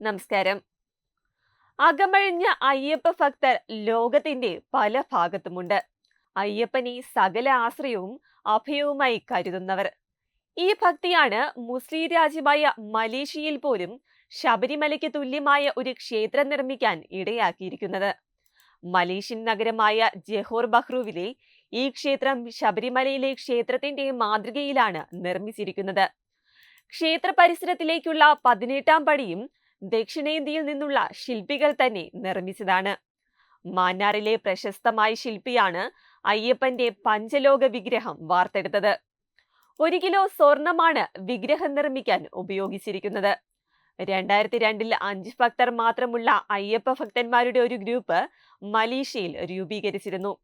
നമസ്കാരം. അകമഴിഞ്ഞ അയ്യപ്പ ഭക്തർ ലോകത്തിന്റെ പല ഭാഗത്തുമുണ്ട്. അയ്യപ്പനെ സകല ആശ്രയവും അഭയവുമായി കരുതുന്നവർ. ഈ ഭക്തിയാണ് മുസ്ലിം രാജ്യമായ മലേഷ്യയിൽ പോലും ശബരിമലയ്ക്ക് തുല്യമായ ഒരു ക്ഷേത്രം നിർമ്മിക്കാൻ ഇടയാക്കിയിരിക്കുന്നത്. മലേഷ്യൻ നഗരമായ ജഹോർ ബഹ്റുവിലെ ഈ ക്ഷേത്രം ശബരിമലയിലെ ക്ഷേത്രത്തിന്റെ മാതൃകയിലാണ് നിർമ്മിച്ചിരിക്കുന്നത്. ക്ഷേത്ര പരിസരത്തിലേക്കുള്ള പതിനെട്ടാം പടിയും ദക്ഷിണേന്ത്യയിൽ നിന്നുള്ള ശില്പികൾ തന്നെ നിർമ്മിച്ചതാണ്. മാന്നാറിലെ പ്രശസ്തമായ ശില്പിയാണ് അയ്യപ്പന്റെ പഞ്ചലോക വിഗ്രഹം വാർത്തെടുത്തത്. ഒരു കിലോ സ്വർണമാണ് വിഗ്രഹം നിർമ്മിക്കാൻ ഉപയോഗിച്ചിരിക്കുന്നത്. രണ്ടായിരത്തി രണ്ടിൽ അഞ്ച് ഭക്തർ മാത്രമുള്ള അയ്യപ്പ ഭക്തന്മാരുടെ ഒരു ഗ്രൂപ്പ് മലേഷ്യയിൽ രൂപീകരിച്ചിരുന്നു.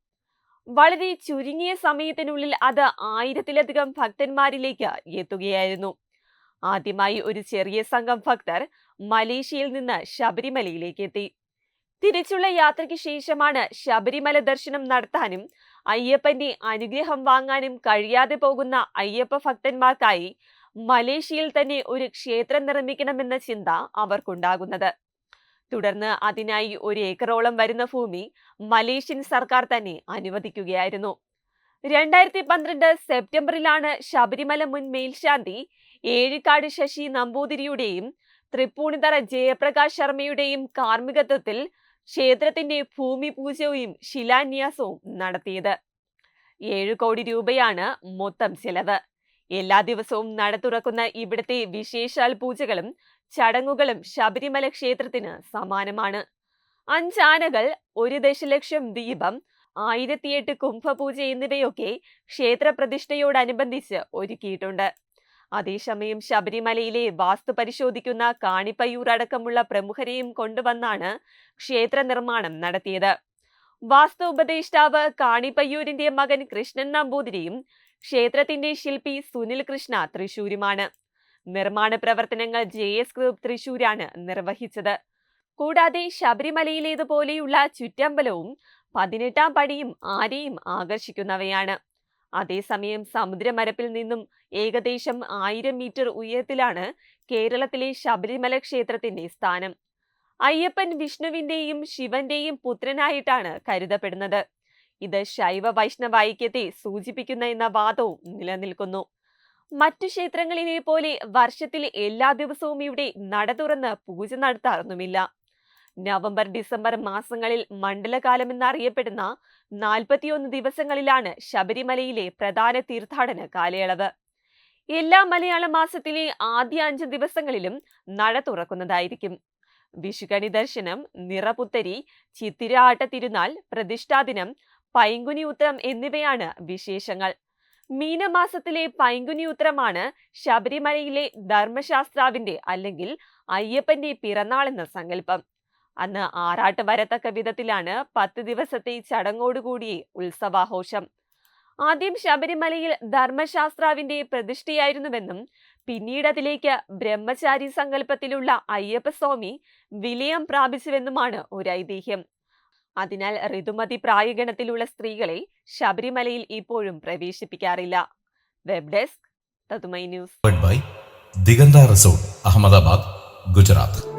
വളരെ ചുരുങ്ങിയ സമയത്തിനുള്ളിൽ അത് ആയിരത്തിലധികം ഭക്തന്മാരിലേക്ക് എത്തുകയായിരുന്നു. ആദ്യമായി ഒരു ചെറിയ സംഘം ഭക്തർ മലേഷ്യയിൽ നിന്ന് ശബരിമലയിലേക്ക് എത്തി. തിരിച്ചുള്ള യാത്രയ്ക്ക് ശേഷമാണ് ശബരിമല ദർശനം നടത്താനും അയ്യപ്പന്റെ അനുഗ്രഹം വാങ്ങാനും കഴിയാതെ പോകുന്ന അയ്യപ്പ ഭക്തന്മാർക്കായി മലേഷ്യയിൽ തന്നെ ഒരു ക്ഷേത്രം നിർമ്മിക്കണമെന്ന ചിന്ത അവർക്കുണ്ടാകുന്നത്. തുടർന്ന് അതിനായി ഒരു ഏക്കറോളം വരുന്ന ഭൂമി മലേഷ്യൻ സർക്കാർ തന്നെ അനുവദിക്കുകയായിരുന്നു. രണ്ടായിരത്തി പന്ത്രണ്ട് സെപ്റ്റംബറിലാണ് ശബരിമല മുൻ മേൽശാന്തി ഏഴിക്കാട് ശശി നമ്പൂതിരിയുടെയും തൃപ്പൂണിത്തറ ജയപ്രകാശ് ശർമ്മയുടെയും കാർമ്മികത്വത്തിൽ ക്ഷേത്രത്തിന്റെ ഭൂമി പൂജയും ശിലാന്യാസവും നടത്തിയത്. ഏഴു കോടി രൂപയാണ് മൊത്തം ചെലവ്. എല്ലാ ദിവസവും നട തുറക്കുന്ന ഇവിടുത്തെ വിശേഷാൽ പൂജകളും ചടങ്ങുകളും ശബരിമല ക്ഷേത്രത്തിന് സമാനമാണ്. അഞ്ചാനകൾ ഒരു ദശലക്ഷം ദീപം ആയിരത്തിയെട്ട് കുംഭപൂജ എന്നിവയൊക്കെ ക്ഷേത്ര പ്രതിഷ്ഠയോടനുബന്ധിച്ച് ഒരുക്കിയിട്ടുണ്ട്. അതേസമയം ശബരിമലയിലെ വാസ്തു പരിശോധിക്കുന്ന കാണിപ്പയ്യൂർ അടക്കമുള്ള പ്രമുഖരെയും കൊണ്ടുവന്നാണ് ക്ഷേത്ര നിർമ്മാണം നടത്തിയത്. വാസ്തു ഉപദേഷ്ടാവ് കാണിപ്പയ്യൂരിന്റെ മകൻ കൃഷ്ണൻ നമ്പൂതിരിയും ക്ഷേത്രത്തിന്റെ ശില്പി സുനിൽ കൃഷ്ണ തൃശൂരുമാണ്. നിർമ്മാണ പ്രവർത്തനങ്ങൾ ജെ എസ് ഗ്രൂപ്പ് തൃശൂരാണ് നിർവഹിച്ചത്. കൂടാതെ ശബരിമലയിലേതുപോലെയുള്ള ചുറ്റമ്പലവും പതിനെട്ടാം പടിയും ആരെയും ആകർഷിക്കുന്നവയാണ്. അതേസമയം സമുദ്രമരപ്പിൽ നിന്നും ഏകദേശം ആയിരം മീറ്റർ ഉയരത്തിലാണ് കേരളത്തിലെ ശബരിമല ക്ഷേത്രത്തിന്റെ സ്ഥാനം. അയ്യപ്പൻ വിഷ്ണുവിന്റെയും ശിവന്റെയും പുത്രനായിട്ടാണ് കരുതപ്പെടുന്നത്. ഇത് ശൈവ വൈഷ്ണവ ഐക്യത്തെ സൂചിപ്പിക്കുന്ന എന്ന വാദവും നിലനിൽക്കുന്നു. മറ്റു ക്ഷേത്രങ്ങളിലെ പോലെ വർഷത്തിൽ എല്ലാ ദിവസവും ഇവിടെ നട തുറന്ന് പൂജ നടത്താറൊന്നുമില്ല. നവംബർ ഡിസംബർ മാസങ്ങളിൽ മണ്ഡലകാലം എന്നറിയപ്പെടുന്ന നാൽപ്പത്തിയൊന്ന് ദിവസങ്ങളിലാണ് ശബരിമലയിലെ പ്രധാന തീർത്ഥാടന കാലയളവ്. എല്ലാ മലയാള മാസത്തിലെ ആദ്യ അഞ്ച് ദിവസങ്ങളിലും നട തുറക്കുന്നതായിരിക്കും. വിഷുകണി ദർശനം നിറപുത്തരി ചിത്തിര ആട്ട തിരുനാൾ പ്രതിഷ്ഠാദിനം പൈങ്കുനി ഉത്രം എന്നിവയാണ് വിശേഷങ്ങൾ. മീനമാസത്തിലെ പൈങ്കുനി ഉത്രമാണ് ശബരിമലയിലെ ധർമ്മശാസ്ത്രാവിന്റെ അല്ലെങ്കിൽ അയ്യപ്പന്റെ പിറന്നാൾ എന്ന സങ്കല്പം. അന്ന് ആറാട്ട് വരത്തക്ക വിധത്തിലാണ് പത്ത് ദിവസത്തെ ചടങ്ങോടുകൂടി ഉത്സവാഘോഷം. ആദ്യം ശബരിമലയിൽ ധർമ്മശാസ്ത്രാവിന്റെ പ്രതിഷ്ഠയായിരുന്നുവെന്നും പിന്നീട് അതിലേക്ക് ബ്രഹ്മചാരി സങ്കല്പത്തിലുള്ള അയ്യപ്പസ്വാമി വിലയം പ്രാപിച്ചുവെന്നുമാണ് ഒരു ഐതിഹ്യം. അതിനാൽ ഋതുമതി പ്രായഗണത്തിലുള്ള സ്ത്രീകളെ ശബരിമലയിൽ ഇപ്പോഴും പ്രവേശിപ്പിക്കാറില്ല. വെബ് ഡെസ്ക് തതുമൈ ന്യൂസ്. ദിഗന്ത റിസോർട്ട് അഹമ്മദാബാദ് ഗുജറാത്ത്.